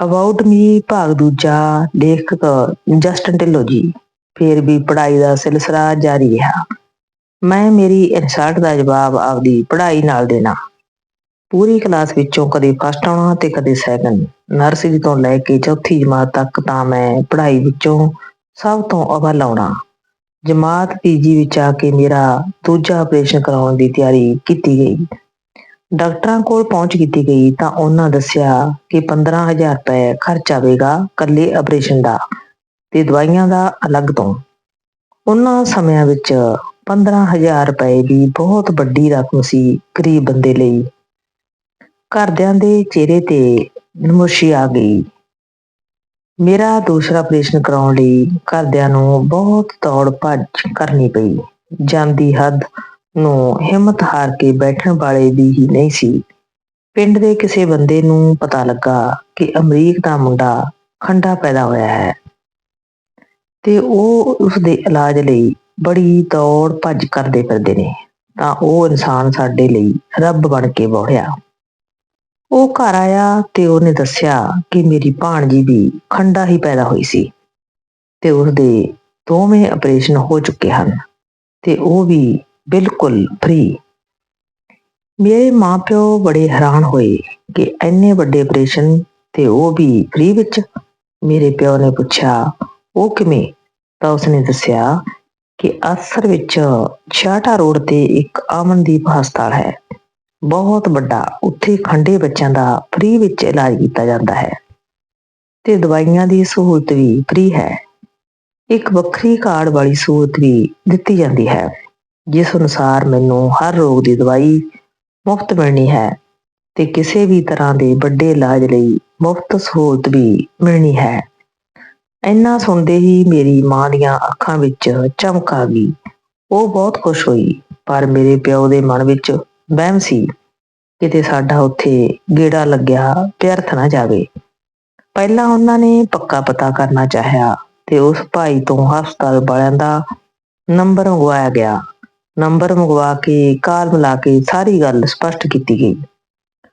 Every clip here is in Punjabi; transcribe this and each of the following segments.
ਅਬਾਊਟ ਮੀ ਭਾਗ ਦੂਜਾ, ਲੇਖਕ ਜਸਟਨ ਢਿੱਲੋਂ ਜੀ। ਫਿਰ ਵੀ ਪੜ੍ਹਾਈ ਦਾ ਸਿਲਸਿਲਾ ਜਾਰੀ ਰਿਹਾ। ਮੈਂ ਮੇਰੀ ਇਨਸਲਟ ਦਾ ਜਵਾਬ ਆਪਦੀ ਪੜ੍ਹਾਈ ਨਾਲ ਦੇਣਾ। ਪੂਰੀ ਕਲਾਸ ਵਿੱਚੋਂ ਕਦੇ ਫਸਟ ਆਉਣਾ ਤੇ ਕਦੇ ਸੈਕੰਡ ਨਰਸਰੀ ਤੋਂ ਲੈ ਕੇ ਚੌਥੀ ਜਮਾਤ ਤੱਕ ਤਾਂ ਮੈਂ ਪੜ੍ਹਾਈ ਵਿੱਚੋਂ ਸਭ ਤੋਂ ਅਵਲ ਆਉਣਾ। ਜਮਾਤ ਤੀਜੀ ਵਿੱਚ ਆ ਕੇ ਮੇਰਾ ਦੂਜਾ ਆਪਰੇਸ਼ਨ ਕਰਾਉਣ ਦੀ ਤਿਆਰੀ ਕੀਤੀ ਗਈ। ਡਾਕਟਰਾਂ ਕੋਲ ਪਹੁੰਚ ਕੀਤੀ ਗਈ ਤਾਂ ਉਹਨਾਂ ਦੱਸਿਆ ਕਿ 15000 ਰੁਪਏ ਖਰਚ ਆਵੇਗਾ ਕੱਲੇ ਆਪਰੇਸ਼ਨ ਦਾ ਤੇ ਦਵਾਈਆਂ ਦਾ ਅਲੱਗ ਤੋਂ। ਉਹਨਾਂ ਸਮਿਆਂ ਵਿੱਚ 15000 ਰੁਪਏ ਵੀ ਬਹੁਤ ਵੱਡੀ ਰਕਮ ਸੀ ਗਰੀਬ ਬੰਦੇ ਲਈ। ਘਰਦਿਆਂ ਦੇ ਚਿਹਰੇ ਤੇ ਨਮੋਸ਼ੀ ਆ ਗਈ। ਮੇਰਾ ਦੂਸਰਾ ਆਪਰੇਸ਼ਨ ਕਰਾਉਣ ਲਈ ਘਰਦਿਆਂ ਨੂੰ ਬਹੁਤ ਦੌੜ ਭੱਜ ਕਰਨੀ ਪਈ। ਜਾਂਦੀ ਹੱਦ ਨੂੰ ਹਿੰਮਤ ਹਾਰ ਕੇ ਬੈਠਣ ਵਾਲੇ ਦੀ ਹੀ ਨਹੀਂ ਸੀ। ਪਿੰਡ ਦੇ ਕਿਸੇ ਬੰਦੇ ਨੂੰ ਪਤਾ ਲੱਗਾ ਕਿ ਅਮਰੀਕ ਦਾ ਮੁੰਡਾ ਖੰਡਾ ਪੈਦਾ ਹੋਇਆ ਹੈ ਤੇ ਉਹ ਉਸ ਦੇ ਇਲਾਜ ਲਈ ਬੜੀ ਦੌੜ ਭੱਜ ਕਰਦੇ ਫਿਰਦੇ ਨੇ। ਤਾਂ ਉਹ ਇਨਸਾਨ ਸਾਡੇ ਲਈ ਰੱਬ ਬਣ ਕੇ ਬੋੜਿਆ ਉਹ ਘਰ ਆਇਆ ਤੇ ਉਹਨੇ ਦੱਸਿਆ ਕਿ ਮੇਰੀ ਭਾਣਜੀ ਵੀ ਖੰਡਾ ਹੀ ਪੈਦਾ ਹੋਈ ਸੀ ਤੇ ਉਸਦੇ ਦੋਵੇਂ ਆਪਰੇਸ਼ਨ ਹੋ ਚੁੱਕੇ ਹਨ ਤੇ ਉਹ ਵੀ ਬਿਲਕੁਲ ਫ੍ਰੀ ਮੇਰੇ ਮਾਪਿਓ ਬੜੇ ਹੈਰਾਨ ਹੋਏ ਕਿ ਐਨੇ ਵੱਡੇ ਆਪਰੇਸ਼ਨ ਤੇ ਉਹ ਵੀ ਫ੍ਰੀ ਵਿੱਚ। ਮੇਰੇ ਪਿਓ ਨੇ ਪੁੱਛਿਆ, ਉਹ ਕਿਵੇਂ? ਤਾਂ ਉਸਨੇ ਦੱਸਿਆ ਕਿ ਅਸਰ ਵਿੱਚ ਛਾਟਾ ਰੋਡ ਤੇ ਇੱਕ ਅਮਨਦੀਪ ਹਸਪਤਾਲ ਹੈ। ਬਹੁਤ ਵੱਡਾ। ਉੱਥੇ ਖੰਡੇ ਬੱਚਿਆਂ ਦਾ ਫ੍ਰੀ ਵਿੱਚ ਇਲਾਜ ਕੀਤਾ ਜਾਂਦਾ ਹੈ ਤੇ ਦਵਾਈਆਂ ਦੀ ਸਹੂਲਤ ਵੀ ਫ੍ਰੀ ਹੈ। ਇੱਕ ਵੱਖਰੀ ਕਾਰਡ ਵਾਲੀ ਸਹੂਲਤ ਵੀ ਦਿੱਤੀ ਜਾਂਦੀ ਹੈ। ਜਿਸ ਅਨੁਸਾਰ ਮੈਨੂੰ ਹਰ ਰੋਗ ਦੀ ਦਵਾਈ ਮੁਫਤ ਮਿਲਣੀ ਹੈ ਤੇ ਕਿਸੇ ਵੀ ਤਰ੍ਹਾਂ ਦੇ ਵੱਡੇ ਇਲਾਜ ਲਈ ਮੁਫਤ ਸਹੂਲਤ ਵੀ ਮਿਲਣੀ ਹੈ। ਇੰਨਾ ਸੁਣਦੇ ਹੀ ਮੇਰੀ ਮਾਂ ਦੀਆਂ ਅੱਖਾਂ ਵਿੱਚ ਚਮਕ ਆ ਗਈ। ਉਹ ਬਹੁਤ ਖੁਸ਼ ਹੋਈ, ਪਰ ਮੇਰੇ ਪਿਓ ਦੇ ਮਨ ਵਿੱਚ ਵਹਿਮ ਸੀ ਕਿਤੇ ਸਾਡਾ ਉੱਥੇ ਗੇੜਾ ਲੱਗਿਆ ਪਿਆਰਥ ਨਾ ਜਾਵੇ। ਪਹਿਲਾਂ ਉਹਨਾਂ ਨੇ ਪੱਕਾ ਪਤਾ ਕਰਨਾ ਚਾਹਿਆ ਤੇ ਉਸ ਭਾਈ ਤੋਂ ਹਸਪਤਾਲ ਵਾਲਿਆਂ ਦਾ ਨੰਬਰ ਮੰਗਵਾਇਆ ਗਿਆ। ਨੰਬਰ ਮੰਗਵਾ ਕੇ ਕਾਲ ਮਿਲਾ ਕੇ ਸਾਰੀ ਗੱਲ ਸਪਸ਼ਟ ਕੀਤੀ ਗਈ।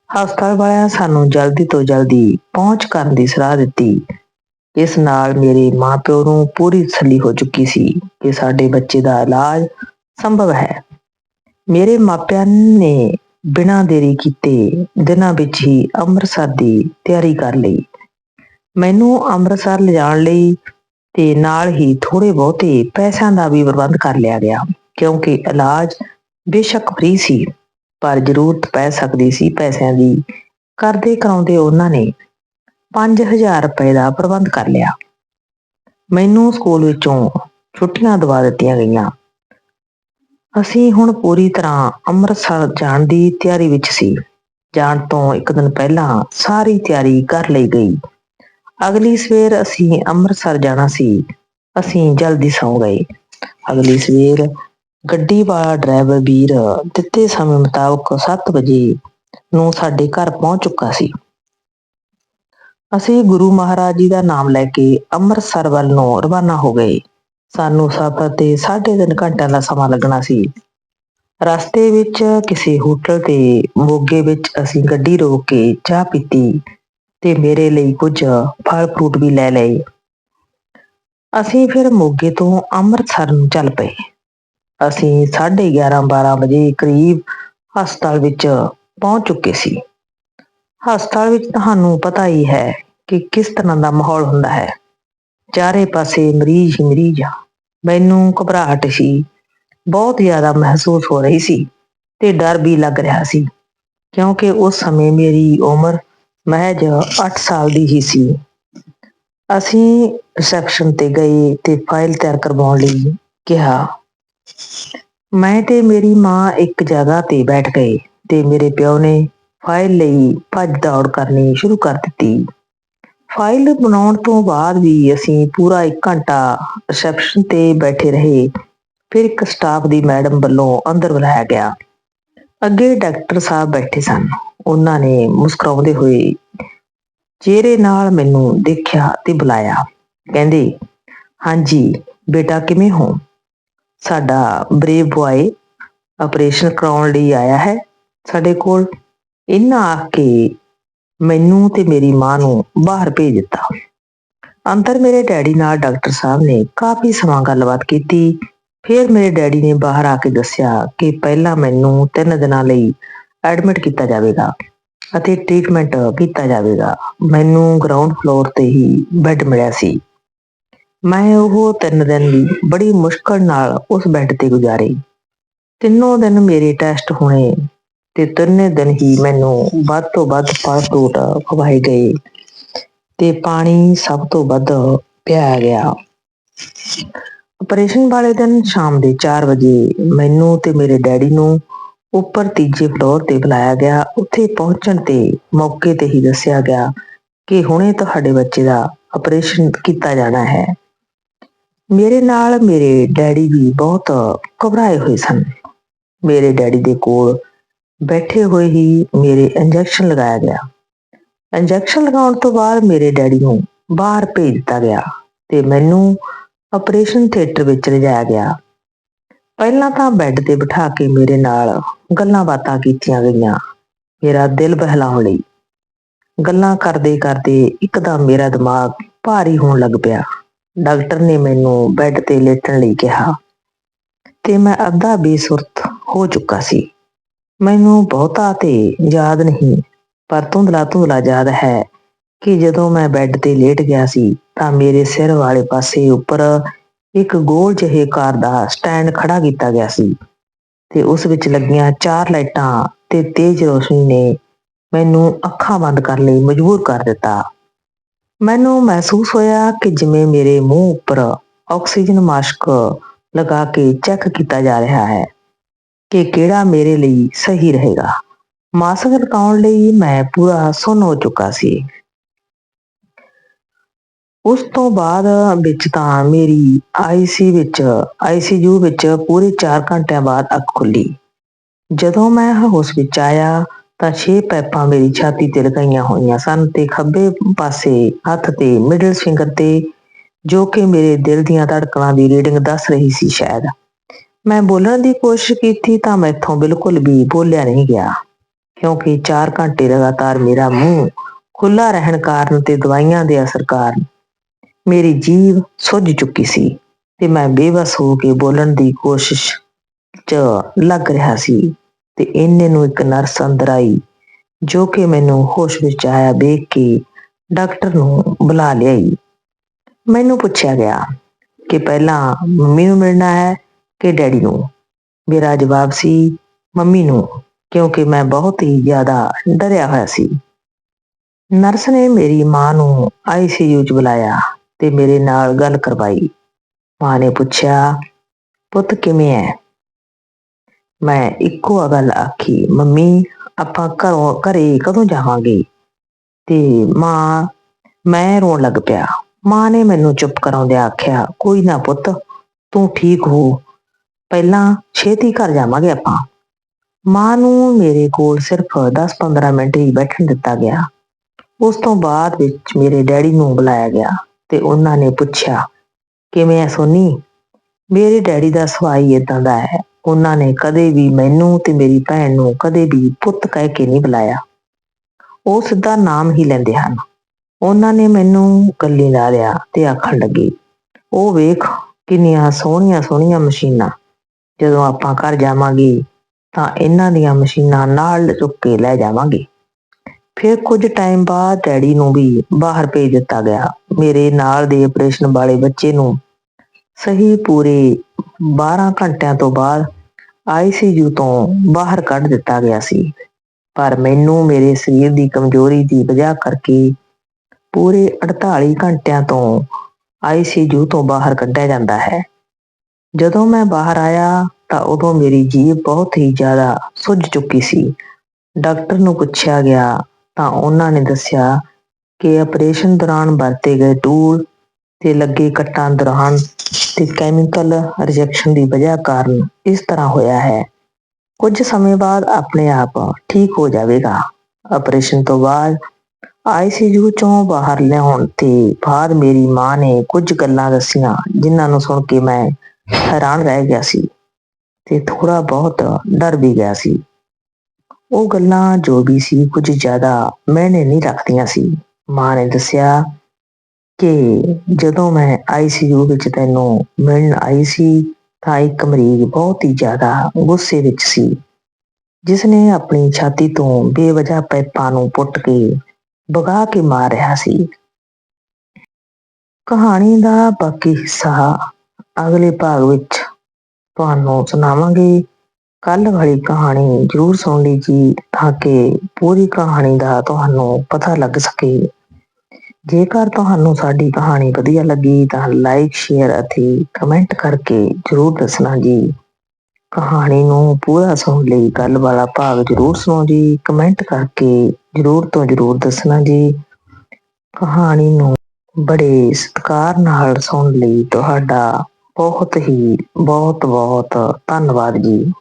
ਹਸਪਤਾਲ ਵਾਲਿਆਂ ਸਾਨੂੰ ਜਲਦੀ ਤੋਂ ਜਲਦੀ ਪਹੁੰਚ ਕਰਨ ਦੀ ਸਲਾਹ ਦਿੱਤੀ। ਇਸ ਨਾਲ ਮੇਰੇ ਮਾਪਿਓ ਨੂੰ ਪੂਰੀ ਤਸੱਲੀ ਹੋ ਚੁੱਕੀ ਸੀ ਕਿ ਸਾਡੇ ਬੱਚੇ ਦਾ ਇਲਾਜ ਸੰਭਵ ਹੈ। ਮੇਰੇ ਮਾਪਿਆਂ ਨੇ ਬਿਨਾਂ ਦੇਰੀ ਕੀਤੇ ਦਿਨਾਂ ਵਿੱਚ ਹੀ ਅੰਮ੍ਰਿਤਸਰ ਦੀ ਤਿਆਰੀ ਕਰ ਲਈ। ਮੈਨੂੰ ਅੰਮ੍ਰਿਤਸਰ ਲਿਜਾਣ ਲਈ ਤੇ ਨਾਲ ਹੀ ਥੋੜੇ ਬਹੁਤੇ ਪੈਸਿਆਂ ਦਾ ਵੀ ਪ੍ਰਬੰਧ ਕਰ ਲਿਆ ਗਿਆ। ਕਿਉਂਕਿ ਇਲਾਜ ਬੇਸ਼ੱਕ ਫ੍ਰੀ ਸੀ, ਪਰ ਜ਼ਰੂਰਤ ਪੈ ਸਕਦੀ ਸੀ ਪੈਸਿਆਂ ਦੀ। ਕਰਦੇ ਕਰਾਉਂਦੇ ਉਹਨਾਂ ਨੇ 5000 ਰੁਪਏ ਦਾ ਪ੍ਰਬੰਧ ਕਰ ਲਿਆ। ਮੈਨੂੰ ਸਕੂਲ ਵਿੱਚੋਂ ਛੁੱਟੀਆਂ ਦਵਾ ਦਿੱਤੀਆਂ ਗਈਆਂ। ਅਸੀਂ ਹੁਣ ਪੂਰੀ ਤਰ੍ਹਾਂ ਅੰਮ੍ਰਿਤਸਰ ਜਾਣ ਦੀ ਤਿਆਰੀ ਵਿੱਚ ਸੀ। ਜਾਣ ਤੋਂ ਇੱਕ ਦਿਨ ਪਹਿਲਾਂ ਸਾਰੀ ਤਿਆਰੀ ਕਰ ਲਈ ਗਈ। ਅਗਲੀ ਸਵੇਰ ਅਸੀਂ ਅੰਮ੍ਰਿਤਸਰ ਜਾਣਾ ਸੀ। ਅਸੀਂ ਜਲਦੀ ਸੌਂ ਗਏ। ਅਗਲੀ ਸਵੇਰ ਗੱਡੀ ਵਾਲਾ ਡਰਾਈਵਰ ਵੀਰ ਦਿੱਤੇ ਸਮੇਂ ਮੁਤਾਬਕ 7 ਵਜੇ ਨੂੰ ਸਾਡੇ ਘਰ ਪਹੁੰਚ ਚੁੱਕਾ ਸੀ। ਅਸੀਂ ਗੁਰੂ ਮਹਾਰਾਜ ਜੀ ਦਾ ਨਾਮ ਲੈ ਕੇ ਅੰਮ੍ਰਿਤਸਰ ਵੱਲ ਨੂੰ ਰਵਾਨਾ ਹੋ ਗਏ। ਸਾਨੂੰ ਸਫ਼ਰ ਤੇ 3.5 ਘੰਟਿਆਂ ਦਾ ਸਮਾਂ ਲੱਗਣਾ ਸੀ। ਰਸਤੇ ਵਿੱਚ ਕਿਸੇ ਹੋਟਲ ਤੇ ਮੋਗੇ ਵਿੱਚ ਅਸੀਂ ਗੱਡੀ ਰੋਕ ਕੇ ਚਾਹ ਪੀਤੀ ਤੇ ਮੇਰੇ ਲਈ ਕੁਝ ਫਲ ਫਰੂਟ ਵੀ ਲੈ ਲਏ। ਅਸੀਂ ਫਿਰ ਮੋਗੇ ਤੋਂ ਅੰਮ੍ਰਿਤਸਰ ਨੂੰ ਚੱਲ ਪਏ। ਅਸੀਂ 11:30 12 ਵਜੇ ਕਰੀਬ ਹਸਪਤਾਲ ਵਿੱਚ ਪਹੁੰਚ ਚੁੱਕੇ ਸੀ। ਹਸਪਤਾਲ ਵਿੱਚ ਤੁਹਾਨੂੰ ਪਤਾ ਹੀ ਹੈ ਕਿ ਕਿਸ ਤਰ੍ਹਾਂ ਦਾ ਮਾਹੌਲ ਹੁੰਦਾ ਹੈ। ਚਾਰੇ ਪਾਸੇ ਮਰੀਜ਼ ਹੀ ਮਰੀਜ਼ ਆ। ਮੈਨੂੰ ਘਬਰਾਹਟ ਸੀ, ਬਹੁਤ ਜ਼ਿਆਦਾ ਮਹਿਸੂਸ ਹੋ ਰਹੀ ਸੀ ਤੇ ਡਰ ਵੀ ਲੱਗ ਰਿਹਾ ਸੀ, ਕਿਉਂਕਿ ਉਸ ਸਮੇਂ ਮੇਰੀ ਉਮਰ ਮਹਿਜ 8 ਸਾਲ ਦੀ ਹੀ ਸੀ। ਅਸੀਂ ਰਿਸੈਪਸ਼ਨ ਤੇ ਗਏ ਤੇ ਫਾਈਲ ਤਿਆਰ ਕਰਵਾਉਣ ਲਈ ਕਿਹਾ ਮੈਂ ਤੇ ਮੇਰੀ ਮਾਂ ਇੱਕ ਜਗ੍ਹਾ ਤੇ ਬੈਠ ਗਏ ਤੇ ਮੇਰੇ ਪਿਓ ਨੇ ਫਾਈਲ ਲਈ ਭੱਜ ਦੌੜ ਕਰਨੀ ਸ਼ੁਰੂ ਕਰ ਦਿੱਤੀ। ਫਾਈਲ ਬਣਾਉਣ ਤੋਂ ਬਾਅਦ ਵੀ ਅਸੀਂ ਪੂਰਾ 1 ਘੰਟਾ ਰਿਸੈਪਸ਼ਨ ਤੇ ਬੈਠੇ ਰਹੇ। ਫਿਰ ਇੱਕ ਸਟਾਫ ਦੀ ਮੈਡਮ ਵੱਲੋਂ ਅੰਦਰ ਬੁਲਾਇਆ ਗਿਆ। ਅੱਗੇ ਡਾਕਟਰ ਸਾਹਿਬ ਬੈਠੇ ਸਨ। ਉਹਨਾਂ ਨੇ ਮੁਸਕਰਾਉਂਦੇ ਹੋਏ ਚਿਹਰੇ ਨਾਲ ਮੈਨੂੰ ਦੇਖਿਆ ਤੇ ਬੁਲਾਇਆ। ਕਹਿੰਦੇ, ਹਾਂਜੀ, ਬੇਟਾ ਕਿਵੇਂ ਹੋ? ਸਾਡਾ ਬਰੇਵ ਬੁਆਏ ਆਪਰੇਸ਼ਨ ਕਰਾਉਣ ਲਈ ਆਇਆ ਹੈ। ਸਾਡੇ ਕੋਲ ਇਹਨਾਂ ਆ ਕੇ ਮੈਨੂੰ ਤੇ ਮੇਰੀ ਮਾਂ ਨੂੰ ਬਾਹਰ ਭੇਜ ਦਿੱਤਾ। ਅੰਦਰ ਮੇਰੇ ਡੈਡੀ ਨਾਲ ਡਾਕਟਰ ਸਾਹਿਬ ਨੇ ਕਾਫੀ ਸਮਾਂ ਗੱਲਬਾਤ ਕੀਤੀ। ਫਿਰ ਮੇਰੇ ਡੈਡੀ ਨੇ ਬਾਹਰ ਆ ਕੇ ਦੱਸਿਆ ਕਿ ਪਹਿਲਾਂ ਮੈਨੂੰ 3 ਦਿਨਾਂ ਲਈ ਐਡਮਿਟ ਕੀਤਾ ਜਾਵੇਗਾ ਅਤੇ ਟ੍ਰੀਟਮੈਂਟ ਕੀਤਾ ਜਾਵੇਗਾ। ਮੈਨੂੰ ਗਰਾਊਂਡ ਫਲੋਰ ਤੇ ਹੀ ਬੈੱਡ ਮਿਲਿਆ ਸੀ। ਮੈਂ ਉਹ ਤਿੰਨ ਦਿਨ ਵੀ ਬੜੀ ਮੁਸ਼ਕਲ ਨਾਲ ਉਸ ਬੈੱਡ ਤੇ ਗੁਜ਼ਾਰੇ। ਤਿੰਨੋਂ ਦਿਨ ਮੇਰੇ ਟੈਸਟ ਹੋਣੇ ਤੇ ਤਿੰਨੇ ਦਿਨ ਹੀ ਮੈਨੂੰ ਵੱਧ ਤੋਂ ਵੱਧ ਫਲ ਫਰੂਟ ਖਵਾਏ ਗਏ ਤੇ ਪਾਣੀ ਸਭ ਤੋਂ ਵੱਧ ਪਿਆ ਗਿਆ। ਆਪਰੇਸ਼ਨ ਵਾਲੇ ਦਿਨ ਸ਼ਾਮ ਦੇ 4 ਵਜੇ ਮੈਨੂੰ ਤੇ ਮੇਰੇ ਡੈਡੀ ਨੂੰ ਉੱਪਰ ਤੀਜੇ ਫਲੋਰ ਤੇ ਬੁਲਾਇਆ ਗਿਆ। ਉੱਥੇ ਪਹੁੰਚਣ ਤੇ ਮੌਕੇ ਤੇ ਹੀ ਦੱਸਿਆ ਗਿਆ ਕਿ ਹੁਣੇ ਤੁਹਾਡੇ ਬੱਚੇ ਦਾ ਆਪਰੇਸ਼ਨ ਕੀਤਾ ਜਾਣਾ ਹੈ। ਮੇਰੇ ਨਾਲ ਮੇਰੇ ਡੈਡੀ ਵੀ ਬਹੁਤ ਘਬਰਾਏ ਹੋਏ ਸਨ। ਮੇਰੇ ਡੈਡੀ ਦੇ ਕੋਲ ਬੈਠੇ ਹੋਏ ਹੀ ਮੇਰੇ ਇੰਜੈਕਸ਼ਨ ਲਗਾਇਆ ਗਿਆ। ਇੰਜੈਕਸ਼ਨ ਲਗਾਉਣ ਤੋਂ ਬਾਅਦ ਮੇਰੇ ਡੈਡੀ ਨੂੰ ਬਾਹਰ ਭੇਜ ਦਿੱਤਾ ਗਿਆ ਤੇ ਮੈਨੂੰ ਆਪਰੇਸ਼ਨ ਥੀਏਟਰ ਵਿੱਚ ਲਿਜਾਇਆ ਗਿਆ। ਪਹਿਲਾਂ ਤਾਂ ਬੈੱਡ ਤੇ ਬਿਠਾ ਕੇ ਮੇਰੇ ਨਾਲ ਗੱਲਾਂ ਬਾਤਾਂ ਕੀਤੀਆਂ ਗਈਆਂ। ਮੇਰਾ ਦਿਲ ਬਹਿਲਾਉਣ ਲਈ। ਗੱਲਾਂ ਕਰਦੇ ਕਰਦੇ ਇੱਕਦਮ ਮੇਰਾ ਦਿਮਾਗ ਭਾਰੀ ਹੋਣ ਲੱਗ ਪਿਆ। ਡਾਕਟਰ ਨੇ ਮੈਨੂੰ ਬੈੱਡ ਤੇ ਲੇਟਣ ਲਈ ਕਿਹਾ ਤੇ ਮੈਂ ਅੱਧਾ ਬੇਸੁਰਤ ਹੋ ਚੁੱਕਾ ਸੀ। ਮੈਨੂੰ ਬਹੁਤਾ ਤੇ ਯਾਦ ਨਹੀਂ, ਪਰ ਧੁੰਦਲਾ ਧੁੰਦਲਾ ਯਾਦ ਹੈ ਕਿ ਜਦੋਂ ਮੈਂ ਬੈੱਡ ਤੇ ਲੇਟ ਗਿਆ ਸੀ ਤਾਂ ਮੇਰੇ ਸਿਰ ਵਾਲੇ ਪਾਸੇ ਉੱਪਰ ਇੱਕ ਗੋਲ ਜਿਹੇ ਕਾਰ ਦਾ ਸਟੈਂਡ ਖੜਾ ਕੀਤਾ ਗਿਆ ਸੀ ਤੇ ਉਸ ਵਿੱਚ ਲੱਗੀਆਂ ਚਾਰ ਲਾਈਟਾਂ ਤੇ ਤੇਜ਼ ਰੋਸ਼ਨੀ ਨੇ ਮੈਨੂੰ ਅੱਖਾਂ ਬੰਦ ਕਰਨ ਲਈ ਮਜਬੂਰ ਕਰ ਦਿੱਤਾ। ਮੈਨੂੰ ਮਹਿਸੂਸ ਹੋਇਆ ਕਿ ਜਿਵੇਂ ਮੇਰੇ ਮੂੰਹ ਉੱਪਰ ਆਕਸੀਜਨ ਮਾਸਕ ਲਗਾ ਕੇ ਚੈੱਕ ਕੀਤਾ ਜਾ ਰਿਹਾ ਹੈ ਕਿ ਕਿਹੜਾ ਮੇਰੇ ਲਈ ਸਹੀ ਰਹੇਗਾ। ਮਾਸਕ ਲਗਾਉਣ ਲਈ ਮੈਂ ਪੂਰਾ ਸੁੰਨ ਹੋ ਚੁੱਕਾ ਸੀ। ਉਸ ਤੋਂ ਬਾਅਦ ਵਿੱਚ ਤਾਂ ਮੇਰੀ ਆਈਸੀ ਵਿੱਚ ਆਈਸੀਯੂ ਵਿੱਚ ਪੂਰੇ 4 ਘੰਟਿਆਂ ਬਾਅਦ ਅੱਖ ਖੁੱਲੀ। ਜਦੋਂ ਮੈਂ ਹੋਸ਼ ਵਿੱਚ ਆਇਆ ਤਾਂ ਛੇ ਪੈਪਾਂ ਮੇਰੀ ਛਾਤੀ ਤੇ ਲਗਾਈਆਂ ਹੋਈਆਂ ਸਨ ਤੇ ਖੱਬੇ ਪਾਸੇ ਹੱਥ ਤੇ ਮਿਡਲ ਫਿੰਗਰ ਤੇ, ਜੋ ਕਿ ਮੇਰੇ ਦਿਲ ਦੀਆਂ ਧੜਕਣਾਂ ਦੀ ਰੀਡਿੰਗ ਦੱਸ ਰਹੀ ਸੀ ਸ਼ਾਇਦ। ਮੈਂ ਬੋਲਣ ਦੀ ਕੋਸ਼ਿਸ਼ ਕੀਤੀ ਤਾਂ ਮੈਥੋਂ ਬਿਲਕੁਲ ਵੀ ਬੋਲਿਆ ਨਹੀਂ ਗਿਆ, ਕਿਉਂਕਿ 4 ਘੰਟੇ ਲਗਾਤਾਰ ਮੇਰਾ ਮੂੰਹ ਖੁੱਲਾ ਰਹਿਣ ਕਾਰਨ ਤੇ ਦਵਾਈਆਂ ਦੇ ਅਸਰ ਕਾਰਨ ਮੇਰੀ ਜੀਭ ਸੁੱਜ ਚੁੱਕੀ ਸੀ ਤੇ ਮੈਂ ਬੇਵਸ ਹੋ ਕੇ ਬੋਲਣ ਦੀ ਕੋਸ਼ਿਸ਼ 'ਚ ਲੱਗ ਰਿਹਾ ਸੀ। ਤੇ ਇੰਨੇ ਨੂੰ ਇੱਕ ਨਰਸ ਅੰਦਰ ਆਈ, ਜੋ ਕਿ ਮੈਨੂੰ ਹੋਸ਼ ਵਿੱਚ ਆਇਆ ਦੇਖ ਕੇ ਡਾਕਟਰ ਨੂੰ ਬੁਲਾ ਲਿਆਈ। ਮੈਨੂੰ ਪੁੱਛਿਆ ਗਿਆ ਕਿ ਪਹਿਲਾਂ ਮੰਮੀ ਨੂੰ ਮਿਲਣਾ ਹੈ ਕਿ ਡੈਡੀ ਨੂੰ? ਮੇਰਾ ਜਵਾਬ ਸੀ, ਮੰਮੀ ਨੂੰ, ਕਿਉਂਕਿ ਮੈਂ ਬਹੁਤ ਹੀ ਜ਼ਿਆਦਾ ਡਰਿਆ ਹੋਇਆ ਸੀ। ਨਰਸ ਨੇ ਮੇਰੀ ਮਾਂ ਨੂੰ ਆਈਸੀਯੂ 'ਚ ਬੁਲਾਇਆ ਤੇ ਮੇਰੇ ਨਾਲ ਗੱਲ ਕਰਵਾਈ। ਮਾਂ ਨੇ ਪੁੱਛਿਆ, ਪੁੱਤ ਕਿਵੇਂ ਹੈ ਮੈਂ ਇੱਕੋ ਆ ਗੱਲ ਆਖੀ, ਮੰਮੀ, ਆਪਾਂ ਘਰੋਂ, ਘਰੇ ਕਦੋਂ ਜਾਵਾਂਗੇ? ਤੇ ਮਾਂ, ਮੈਂ ਰੋਣ ਲੱਗ ਪਿਆ। ਮਾਂ ਨੇ ਮੈਨੂੰ ਚੁੱਪ ਕਰਾਉਂਦਿਆਂ ਆਖਿਆ, ਕੋਈ ਨਾ ਪੁੱਤ, ਤੂੰ ਠੀਕ ਹੋ। ਪਹਿਲਾਂ ਛੇਤੀ ਘਰ ਜਾਵਾਂਗੇ ਆਪਾਂ। ਮਾਂ ਨੂੰ ਮੇਰੇ ਕੋਲ ਸਿਰਫ 10-15 ਮਿੰਟ ਹੀ ਬੈਠਣ ਦਿੱਤਾ ਗਿਆ। ਉਸ ਤੋਂ ਬਾਅਦ ਵਿੱਚ ਮੇਰੇ ਡੈਡੀ ਨੂੰ ਬੁਲਾਇਆ ਗਿਆ ਤੇ ਉਹਨਾਂ ਨੇ ਪੁੱਛਿਆ, ਕਿਵੇਂ ਐ ਸੋਨੀ? ਮੇਰੇ ਡੈਡੀ ਦਾ ਸਵਾਈ ਹੀ ਇਦਾਂ ਦਾ ਹੈ। ਉਹਨਾਂ ਨੇ ਕਦੇ ਵੀ ਮੈਨੂੰ ਤੇ ਮੇਰੀ ਭੈਣ ਨੂੰ ਕਦੇ ਵੀ ਪੁੱਤ ਕਹਿ ਕੇ ਨਹੀਂ ਬੁਲਾਇਆ। ਉਹ ਸਿੱਧਾ ਨਾਮ ਹੀ ਲੈਂਦੇ ਹਨ। ਉਹਨਾਂ ਨੇ ਮੈਨੂੰ ਗੱਲੀ ਲਾ ਲਿਆ ਤੇ ਆਖਣ ਲੱਗੇ, ਉਹ ਵੇਖ ਕਿੰਨੀਆਂ ਸੋਹਣੀਆਂ ਸੋਹਣੀਆਂ ਮਸ਼ੀਨਾਂ। ਜਦੋਂ ਆਪਾਂ ਘਰ ਜਾਵਾਂਗੇ ਤਾਂ ਇਹਨਾਂ ਦੀਆਂ ਮਸ਼ੀਨਾਂ ਨਾਲ ਚੁੱਕ ਕੇ ਲੈ ਜਾਵਾਂਗੇ। ਫਿਰ ਕੁਝ ਟਾਈਮ ਬਾਅਦ ਡੈਡੀ ਨੂੰ ਵੀ ਬਾਹਰ ਭੇਜ ਦਿੱਤਾ ਗਿਆ। ਮੇਰੇ ਨਾਲ ਦੇ ਆਪਰੇਸ਼ਨ ਵਾਲੇ ਬੱਚੇ ਨੂੰ ਸਹੀ ਪੂਰੇ 12 ਘੰਟਿਆਂ ਤੋਂ ਬਾਅਦ ਆਈਸੀਯੂ ਤੋਂ ਬਾਹਰ ਕੱਢ ਦਿੱਤਾ ਗਿਆ ਸੀ। ਪਰ ਮੈਨੂੰ ਮੇਰੇ ਸਰੀਰ ਦੀ ਕਮਜ਼ੋਰੀ ਦੀ ਵਜ੍ਹਾ ਕਰਕੇ ਪੂਰੇ 48 ਘੰਟਿਆਂ ਤੋਂ ਆਈਸੀਯੂ ਤੋਂ ਬਾਹਰ ਕੱਢਿਆ ਜਾਂਦਾ ਹੈ। ਜਦੋਂ ਮੈਂ ਬਾਹਰ ਆਇਆ ਤਾਂ ਉਦੋਂ ਮੇਰੀ ਜੀਭ ਬਹੁਤ ਹੀ ਜ਼ਿਆਦਾ ਸੁੱਜ ਚੁੱਕੀ ਸੀ। ਡਾਕਟਰ ਨੂੰ ਪੁੱਛਿਆ ਗਿਆ ਤਾਂ ਉਹਨਾਂ ਨੇ ਦੱਸਿਆ ਕਿ ਆਪਰੇਸ਼ਨ ਦੌਰਾਨ ਵਰਤੇ ਗਏ ਟੂਲ ਤੇ ਲੱਗੇ ਕੱਟਾਂ ਦੌਰਾਨ ਤੇ ਕੈਮੀਕਲ ਰਿਜੈਕਸ਼ਨ ਦੀ ਵਜ੍ਹਾ ਕਾਰਨ ਇਸ ਤਰ੍ਹਾਂ ਹੋਇਆ ਹੈ। ਕੁਝ ਸਮੇਂ ਬਾਅਦ ਆਪਣੇ ਆਪ ਠੀਕ ਹੋ ਜਾਵੇਗਾ। ਆਪਰੇਸ਼ਨ ਤੋਂ ਬਾਅਦ ਆਈਸੀਯੂ ਚੋਂ ਬਾਹਰ ਲਿਆਉਣ ਤੇ ਬਾਅਦ ਮੇਰੀ ਮਾਂ ਨੇ ਕੁਝ ਗੱਲਾਂ ਦੱਸੀਆਂ ਜਿਨ੍ਹਾਂ ਨੂੰ ਸੁਣ ਕੇ ਮੈਂ ਹੈਰਾਨ ਰਹਿ ਗਿਆ ਸੀ ਤੇ ਥੋੜਾ ਬਹੁਤ ਡਰ ਵੀ ਗਿਆ ਸੀ। ਉਹ ਗੱਲਾਂ ਜੋ ਵੀ ਸੀ ਕੁਝ ਜ਼ਿਆਦਾ ਮੈਨੇ ਨਹੀਂ ਰੱਖਦੀਆਂ ਸੀ। ਮਾਂ ਨੇ ਦੱਸਿਆ ਕਿ ਜਦੋਂ ਮੈਂ ਆਈਸੀਯੂ ਵਿੱਚ ਤੈਨੂੰ ਮਿਲਣ ਆਈ ਸੀ, ਤਾਂ ਇੱਕ ਮਰੀਜ਼ ਬਹੁਤ ਹੀ ਜ਼ਿਆਦਾ ਗੁੱਸੇ ਵਿੱਚ ਸੀ। ਜਿਸ ਨੇ ਆਪਣੀ ਛਾਤੀ ਤੋਂ ਬੇਵਜ੍ਹਾ ਪੈਪਾਂ ਨੂੰ ਪੁੱਟ ਕੇ ਵਗਾ ਕੇ ਮਾਰ ਰਿਹਾ ਸੀ। ਕਹਾਣੀ ਦਾ ਬਾਕੀ ਹਿੱਸਾ ਅਗਲੇ ਭਾਗ ਵਿੱਚ ਤੁਹਾਨੂੰ ਸੁਣਾਵਾਂਗੇ। ਕੱਲ ਵਾਲੀ ਕਹਾਣੀ ਜ਼ਰੂਰ ਸੁਣ ਲਈ ਜੀ ਤਾਂ ਕਿ ਪੂਰੀ ਕਹਾਣੀ ਦਾ ਤੁਹਾਨੂੰ ਪਤਾ ਲੱਗ ਸਕੇ। ਜੇਕਰ ਤੁਹਾਨੂੰ ਸਾਡੀ ਕਹਾਣੀ ਵਧੀਆ ਲੱਗੀ ਤਾਂ ਲਾਈਕ ਸ਼ੇਅਰ ਅਤੇ ਕਮੈਂਟ ਕਰਕੇ ਜ਼ਰੂਰ ਦੱਸਣਾ ਜੀ। ਕਹਾਣੀ ਨੂੰ ਪੂਰਾ ਸੁਣ ਲਈ ਗੱਲ ਵਾਲਾ ਭਾਗ ਜ਼ਰੂਰ ਸੁਣੋ ਜੀ। ਕਮੈਂਟ ਕਰਕੇ ਜ਼ਰੂਰ ਤੋਂ ਜ਼ਰੂਰ ਦੱਸਣਾ ਜੀ। ਕਹਾਣੀ ਨੂੰ ਬੜੇ ਸਤਿਕਾਰ ਨਾਲ ਸੁਣ ਲਈ ਤੁਹਾਡਾ ਬਹੁਤ ਹੀ ਬਹੁਤ ਬਹੁਤ ਧੰਨਵਾਦ ਜੀ।